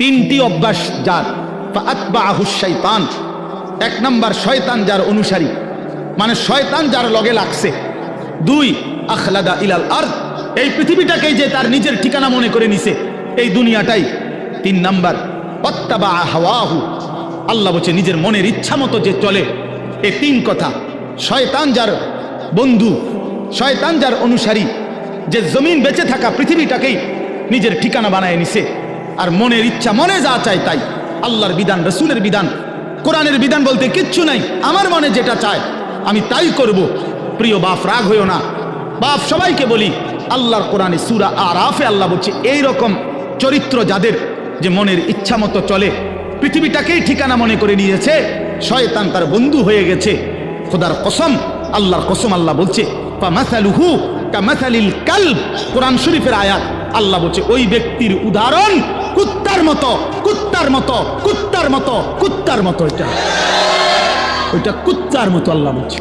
তিনটি অভ্যাস যার। শৈতান এক নম্বর শয়তান যার অনুসারী। মানে শয়তান যার লগে লাগছে। দুই, আখলাদা ইলাল আর এই পৃথিবীটাকেই যে তার নিজের ঠিকানা মনে করে নিছে, এই দুনিয়াটাই। তিন নাম্বার অত্তাবা হাওয়াহু। আল্লাহ বলছে, নিজের মনের ইচ্ছা মতো যে চলে এই তিন কথা। শয়তান যার বন্ধু, শয়তান যার অনুসারী, যে জমিন বেঁচে থাকা পৃথিবীটাকেই নিজের ঠিকানা বানায় নিছে। আর মনের ইচ্ছা, মনে যা চায় তাই। আল্লাহর বিধান, রসুলের বিধান, কোরআনের বিধান বলতে কিচ্ছু নাই। আমার মনে যেটা চায়, আমি তাই করব। প্রিয় বাপ, রাগ হইও না। বাপ, সবাইকে বলি, আল্লাহর কোরআনে সুরা আর আফে আল্লাহ বলছে এই রকম চরিত্র যাদের যে মনের ইচ্ছা মতো চলে, পৃথিবীটাকেই ঠিকানা মনে করে নিয়েছে, শয়তান তার বন্ধু হয়ে গেছে। খোদার কসম, আল্লাহর কসম আল্লাহ বলছে কালব। কোরআন শরীফের আয়াত, আল্লাহ বলছে, ওই ব্যক্তির উদাহরণ কুত্তার মতো কুত্তার মতো কুত্তার মতো কুত্তার মতো ওইটা ওইটা কুত্তার মতো আল্লাহ বলছে।